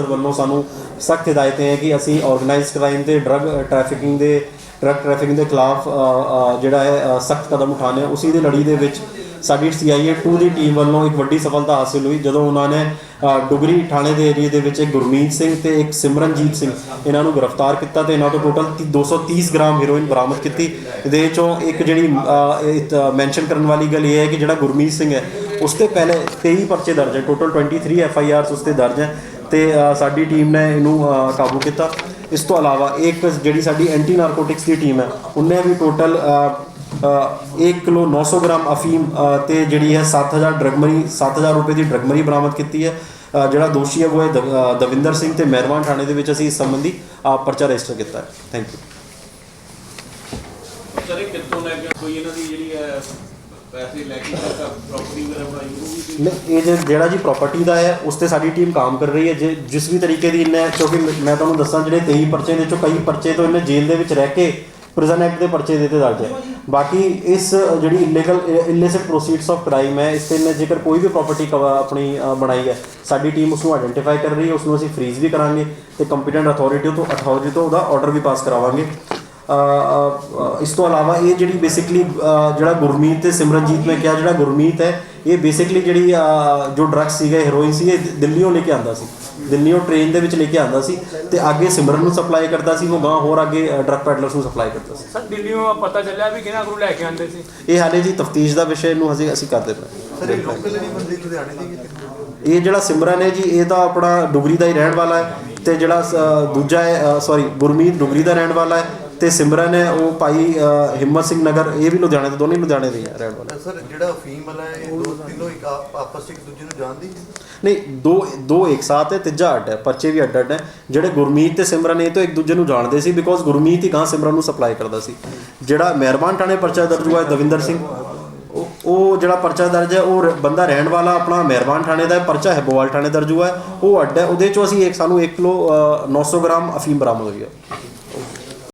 ਵੱਲੋਂ ਸਾਨੂੰ ਸਖਤ ਹਦਾਇਤਾਂ ਹੈ ਕਿ ਅਸੀਂ ਆਰਗੇਨਾਈਜ਼ਡ ਕ੍ਰਾਈਮ ਤੇ ਡਰੱਗ ਟ੍ਰੈਫਿਕਿੰਗ ਦੇ ਡਰੱਗ ਟ੍ਰੈਫਿਕਿੰਗ ਦੇ ਖਿਲਾਫ ਜਿਹੜਾ ਹੈ ਸਖਤ ਕਦਮ ਉਠਾਣੇ ਆ। ਉਸੇ ਦੀ ਲੜੀ ਦੇ ਵਿੱਚ ਸਾਡੀ ਸੀਆਈਏ 2 ਦੀ ਟੀਮ ਵੱਲੋਂ ਇੱਕ ਵੱਡੀ ਸਫਲਤਾ ਹਾਸਿਲ ਹੋਈ ਜਦੋਂ ਉਹਨਾਂ ਨੇ ਅ, ਡੁਗਰੀ ਥਾਣੇ ਦੇ ਏਰੀਏ ਦੇ ਵਿੱਚ ਇੱਕ ਗੁਰਮੀਤ ਸਿੰਘ ਤੇ ਇੱਕ ਸਿਮਰਨਜੀਤ ਸਿੰਘ ਇਹਨਾਂ ਨੂੰ ਗ੍ਰਿਫਤਾਰ ਕੀਤਾ ਤੇ ਇਹਨਾਂ ਤੋਂ ਟੋਟਲ 230 ਗ੍ਰਾਮ ਹੈਰੋਇਨ ਬਰਾਮਦ ਕੀਤੀ। ਇਹਦੇ ਚੋਂ ਇੱਕ ਜਿਹੜੀ ਮੈਂਸ਼ਨ ਕਰਨ ਵਾਲੀ ਗੱਲ ਇਹ ਹੈ ਕਿ ਜਿਹੜਾ ਗੁਰਮੀਤ ਸਿੰਘ ਹੈ ਉਸ ਤੇ ਪਹਿਲੇ 23 ਪਰਚੇ ਦਰਜ ਹੈ। ਟੋਟਲ 23 ਐਫ ਆਈ ਆਰਸ ਉਸ ਤੇ ਦਰਜ ਹੈ। ਤੇ ਸਾਡੀ ਟੀਮ ਨੇ ਇਹਨੂੰ ਕਾਬੂ ਕੀਤਾ। ਇਸ ਤੋਂ ਇਲਾਵਾ ਇੱਕ ਜਿਹੜੀ ਸਾਡੀ ਐਂਟੀ ਨਾਰਕੋਟਿਕਸ ਦੀ ਟੀਮ ਹੈ ਉਹਨੇ ਵੀ ਟੋਟਲ 1 ਕਿਲੋ 900 ਗ੍ਰਾਮ ਅਫੀਮ ਅ, ਤੇ ਜਿਹੜੀ ਹੈ 7000 ਡਰਗਮਰੀ 7000 ਰੁਪਏ ਦੀ ਡਰਗਮਰੀ ਬਰਾਮਦ ਕੀਤੀ ਹੈ। ਜਿਹੜਾ ਦੋਸ਼ੀ ਹੈ ਉਹ ਹੈ ਦਵਿੰਦਰ ਸਿੰਘ ਤੇ ਮਹਿਰਵਾਨ ਥਾਣੇ ਦੇ ਵਿੱਚ ਅਸੀਂ ਇਸ ਸੰਬੰਧੀ ਪਰਚਾ ਰਜਿਸਟਰ ਕੀਤਾ ਹੈ। ਥੈਂਕ ਯੂ ਸਰ ਇਹ ਕਿੱਥੋਂ ਲੈ ਕੇ ਕੋਈ ਇਹਨਾਂ ਦੀ ਜਿਹੜੀ ਹੈ ਪੈਸੇ ਲੈ ਕੇ ਪ੍ਰਾਪਰਟੀ ਵਗੈਰਾ ਬਣਾਈ ਹੋਊਗੀ ਨਹੀਂ ਇਹ ਜੇ- ਜਿਹੜਾ ਜੀ ਪ੍ਰਾਪਰਟੀ ਦਾ ਹੈ ਉਸ ਤੇ ਸਾਡੀ ਟੀਮ ਕੰਮ ਕਰ ਰਹੀ ਹੈ। ਜੇ ਜਿਸ ਵੀ ਤਰੀਕੇ ਦੀ ਇਹਨੇ ਕਿਉਂਕਿ ਮ- ਮੈਂ ਤੁਹਾਨੂੰ ਦੱਸਾਂ ਜਿਹੜੇ 23 ਪਰਚੇ ਦੇ ਚੋਂ ਕਈ ਪਰਚੇ ਤੋਂ ਇਹਨੇ ਜੇਲ੍ਹ ਦੇ ਵਿੱਚ ਰਹਿ ਕੇ ਪ੍ਰਿਜ਼ਨ ਐਕਟ ਦੇ ਪਰਚੇ ਦੇ ਤੇ ਦਰਜ ਹੈ ਬਾਕੀ ਇਸ ਜਿਹੜੀ illegal illicit proceeds of crime ਹੈ ਇਸ ਤੇ ਇਹਨੇ ਜੇਕਰ ਕੋਈ ਵੀ ਪ੍ਰਾਪਰਟੀ ਆਪਣੀ ਅ, ਬਣਾਈ ਹੈ ਸਾਡੀ ਟੀਮ ਉਸ ਨੂੰ ਆਇਡੈਂਟੀਫਾਈ ਕਰ ਰਹੀ ਹੈ ਉਸ ਨੂੰ ਅਸੀਂ ਫ੍ਰੀਜ਼ ਵੀ ਕਰਾਂਗੇ ਤੇ ਕੰਪੀਟੈਂਟ ਅਥਾਰਟੀ ਤੋਂ ਅਥਾਰਟੀ ਤੋਂ ਉਹਦਾ ਆਰਡਰ ਵੀ ਪਾਸ ਕਰਾਵਾਂਗੇ। ਇਸ ਤੋਂ ਇਲਾਵਾ ਇਹ ਜਿਹੜੀ ਬੇਸਿਕਲੀ ਜਿਹੜਾ ਗੁਰਮੀਤ ਤੇ ਸਿਮਰਨਜੀਤ ਨੇ ਕਿਹਾ ਜਿਹੜਾ ਗੁਰਮੀਤ ਹੈ ਇਹ ਬੇਸਿਕਲੀ ਜਿਹੜੀ ਜੋ ਡਰੱਗਸ ਸੀਗੇ ਹੈਰੋਇਨ ਸੀ ਇਹ ਦਿੱਲੀੋਂ ਲੈ ਕੇ ਆਂਦਾ ਸੀ। ਦਿੱਲੀੋਂ ਟ੍ਰੇਨ ਦੇ ਵਿੱਚ ਲੈ ਕੇ ਆਂਦਾ ਸੀ ਤੇ ਅੱਗੇ ਸਿਮਰਨ ਨੂੰ ਸਪਲਾਈ ਕਰਦਾ ਸੀ ਉਹ ਗਾਂ ਹੋਰ ਅੱਗੇ ਡਰੱਗ ਪੈਡਲਰਸ ਨੂੰ ਸਪਲਾਈ ਕਰਦਾ ਸੀ। ਸਰ ਦਿੱਲੀੋਂ ਪਤਾ ਚੱਲਿਆ ਵੀ ਕਿਹਨਾਂ ਕੋਲ ਲੈ ਕੇ ਆਉਂਦੇ ਸੀ। ਇਹ ਹਾਲੇ ਜੀ ਤਫਤੀਸ਼ ਦਾ ਵਿਸ਼ੇ ਨੂੰ ਅਸੀਂ ਅਸੀਂ ਕਰਦੇ ਪਏ ਸਰ ਇਹ ਲੋਕਲ ਨਹੀਂ ਬੰਦੇ ਲੁਧਿਆਣੇ ਦੀ ਇਹ ਜਿਹੜਾ ਸਿਮਰਨ ਹੈ ਜੀ ਇਹ ਤਾਂ ਆਪਣਾ ਡੁਗਰੀ ਦਾ ਹੀ ਰਹਿਣ ਵਾਲਾ ਹੈ ਤੇ ਜਿਹੜਾ ਦੂਜਾ ਹੈ ਸੌਰੀ ਗੁਰਮੀਤ ਡੁਗਰੀ ਦਾ ਰਹਿਣ ਵਾਲਾ ਹੈ। ਤੇ ਸਿਮਰਨ ਹੈ ਉਹ ਭਾਈ ਹਿੰਮਤ ਸਿੰਘ ਨਗਰ ਇਹ ਵੀ ਲੁਧਿਆਣੇ ਦੇ ਦੋਨੇ ਹੀ ਲੁਧਿਆਣੇ ਦੇ ਹੀ ਹੈ ਰਹਿਣ ਵਾਲੇ। ਸਰ ਜਿਹੜਾ ਵਾਲਾ ਹੈ ਇਹ ਦੋ ਤਿੰਨੋਂ ਇੱਕ ਆਪ- ਆਪਸ 'ਚ ਇੱਕ ਦੂਜੇ ਨੂੰ ਜਾਣਦੀ ਹੈ? ਨਹੀਂ? ਦੋ ਦੋ ਇੱਕ ਸਾਥ ਹੈ ਤੀਜਾ ਅੱਡ ਹੈ ਪਰਚੇ ਵੀ ਅੱਡ ਅੱਡ ਹੈ। ਜਿਹੜੇ ਗੁਰਮੀਤ ਤੇ ਸਿਮਰਨ ਇਹ ਤੋਂ ਇੱਕ ਦੂਜੇ ਨੂੰ ਜਾਣਦੇ ਸੀ ਬਿਕੋਜ਼ ਗੁਰਮੀਤ ਹੀ ਗਾਂ ਸਿਮਰਨ ਨੂੰ ਸਪਲਾਈ ਕਰਦਾ ਸੀ। ਜਿਹੜਾ ਮਿਹਰਬਾਨ ਥਾਣੇ ਪਰਚਾ ਦਰਜ ਹੋਇਆ ਹੈ ਦਵਿੰਦਰ ਸਿੰਘ ਉਹ ਜਿਹੜਾ ਪਰਚਾ ਦਰਜ ਹੈ ਉਹ ਬੰਦਾ ਰਹਿਣ ਵਾਲਾ ਆਪਣਾ ਮਿਹਰਬਾਨ ਥਾਣੇ ਦਾ ਹੈ ਪਰਚਾ ਹੈਬੋਵਾਲ ਥਾਣੇ ਦਰਜ ਹੋਇਆ ਹੈ। ਉਹ ਅੱਡ ਹੈ ਉਹਦੇ ਚੋਂ ਅਸੀਂ ਇੱਕ ਸਾਨੂੰ 1 ਕਿਲੋ ਅ, 900 ਗ੍ਰਾਮ ਅਫੀਮ ਬਰਾਮਦ ਹੋਈ ਹੈ।